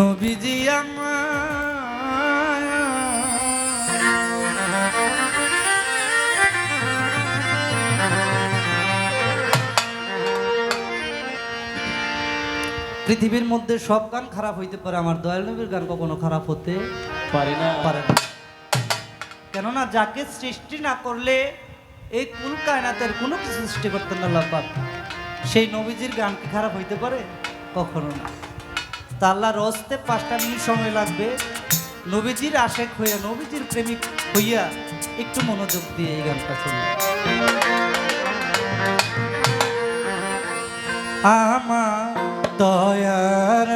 নবীজি পৃথিবীর মধ্যে সব গান খারাপ হইতে পারে আমার দয়াল নবীর গান কখনো খারাপ হতে পারে না। পারে না। কেননা যাকে সৃষ্টি না করলে এই কুল কায়নাতের কোনো কিছু সৃষ্টি করতেন না আল্লাহ সেই নবীজির গান কি খারাপ হইতে পারে? কখনো না। তা রসতে রস্তে পাঁচটা মিনিট সময় লাগবে। নবীজির আশেক হইয়া, নবীজির প্রেমিক হইয়া একটু মনোযোগ দিয়ে এই গানটা শুনি আমার দয়ার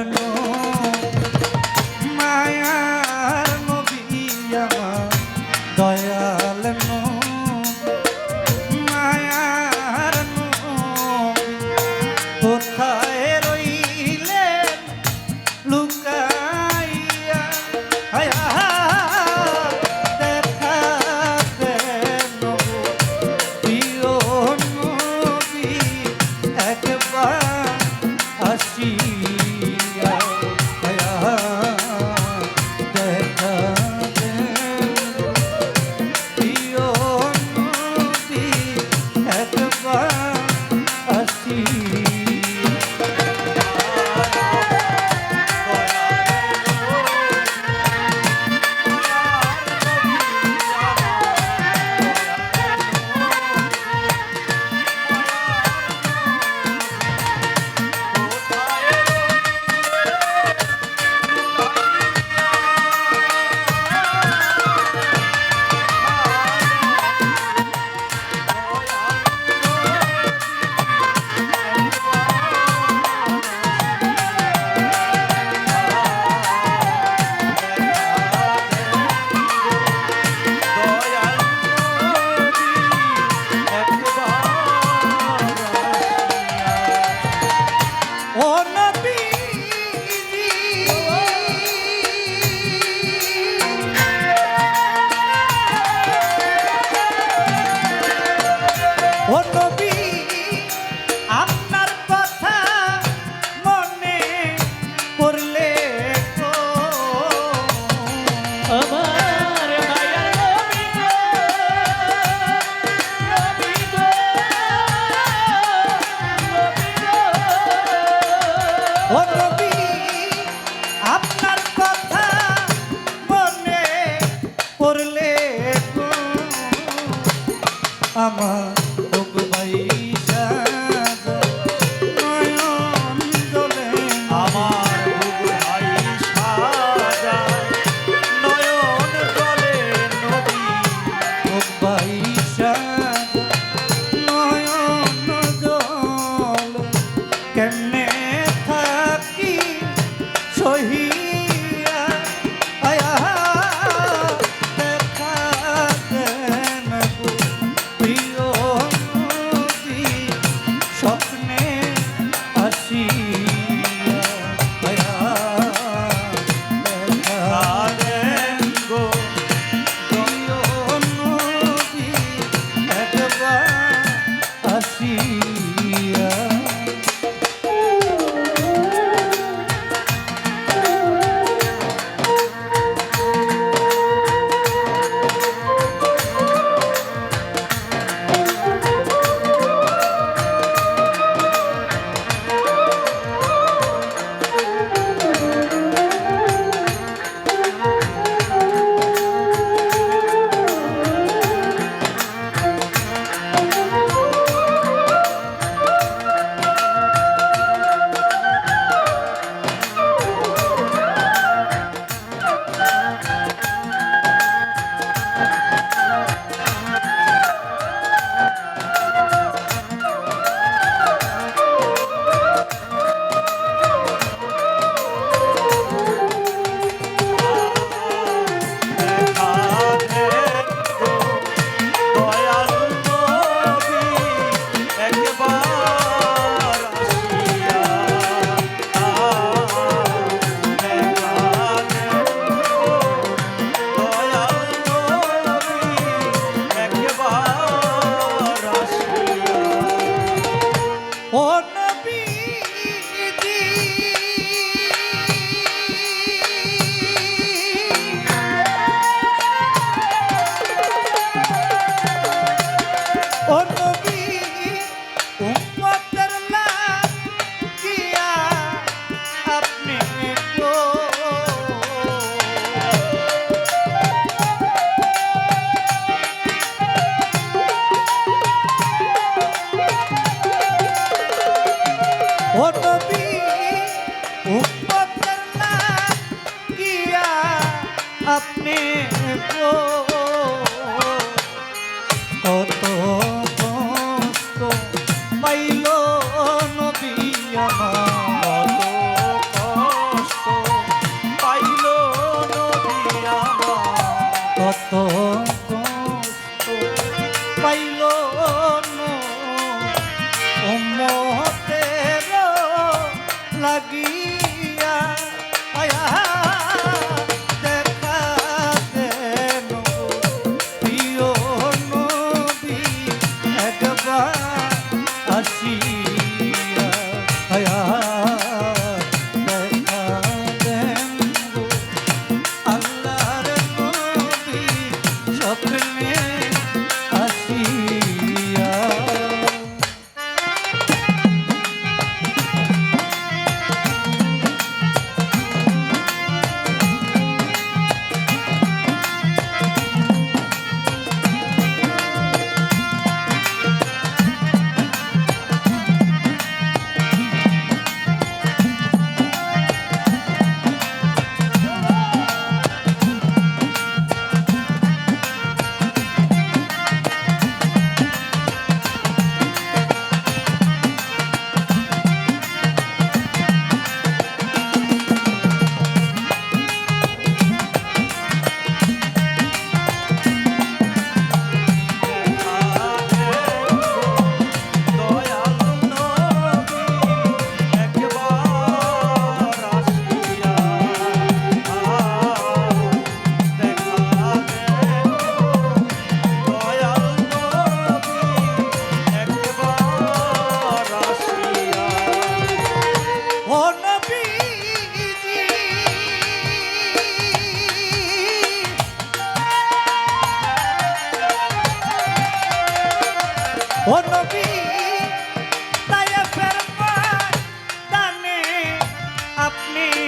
on What? किया अपने को। वे me.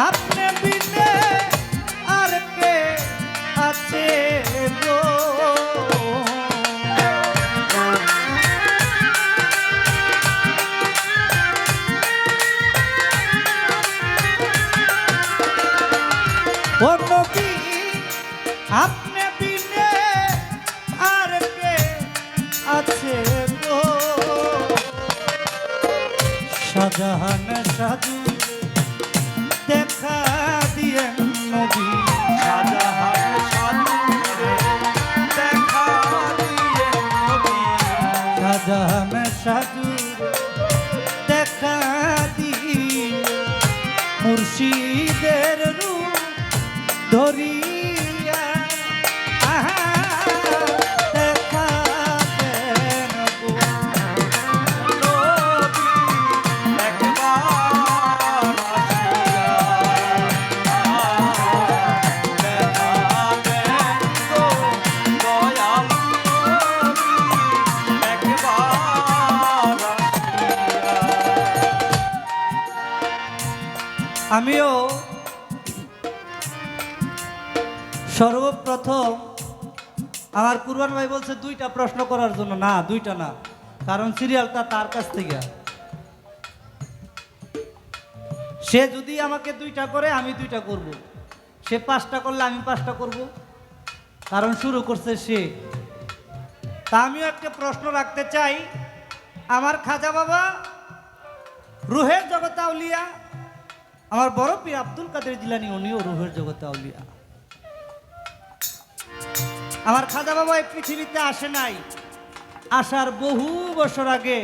আপনি বিনে আর কে আছে গো? অন্য কি? আপনি বিনে আর কে আছে গো? সাজাহান সাজু মুর্শিদের রূপ ধরি আমিও সর্বপ্রথম আমার কুরবান ভাই বলছে, দুইটা প্রশ্ন করার জন্য। না, দুইটা না। কারণ সিরিয়ালটা তার কাছ থেকে। সে যদি আমাকে দুইটা করে, আমি দুইটা করব। সে পাঁচটা করলে আমি পাঁচটা করব। কারণ শুরু করছে সে। তা আমিও একটা প্রশ্ন রাখতে চাই। আমার খাজা বাবা, রুহের জগতে আউলিয়া আমার বড় পীর আব্দুল কাদের জিলানি, উনিও রুহের জগতে আউলিয়া। আমার খাজা বাবা এই পৃথিবীতে আসে নাই। আসার বহু বছর আগে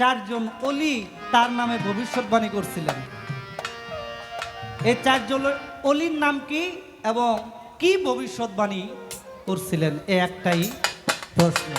চারজন অলি তার নামে ভবিষ্যৎবাণী করছিলেন। এই চারজন অলির নাম কি এবং কি ভবিষ্যৎবাণী করছিলেন, এ একটাই প্রশ্ন।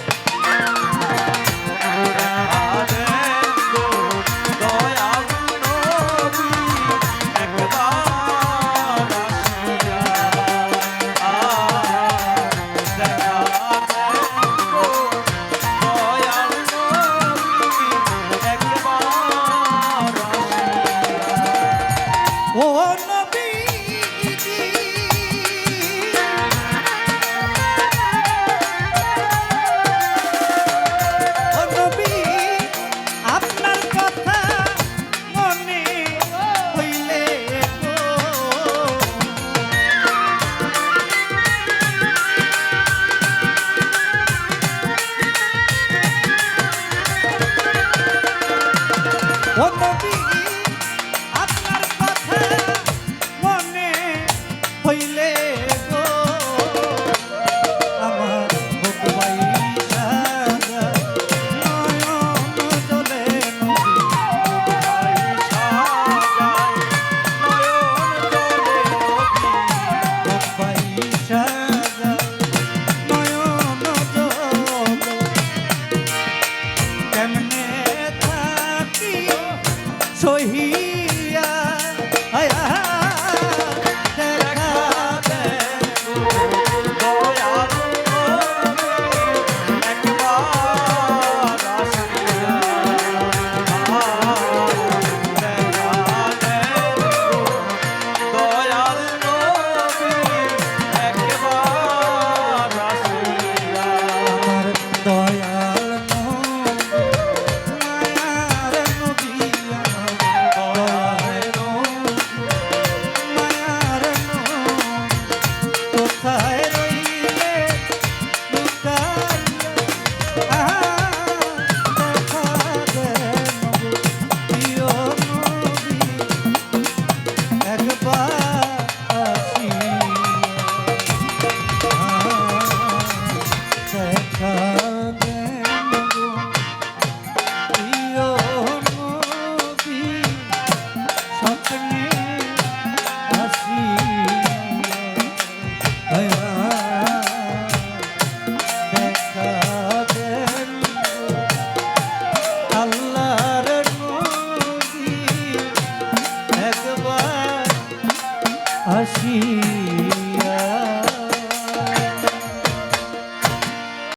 দিলে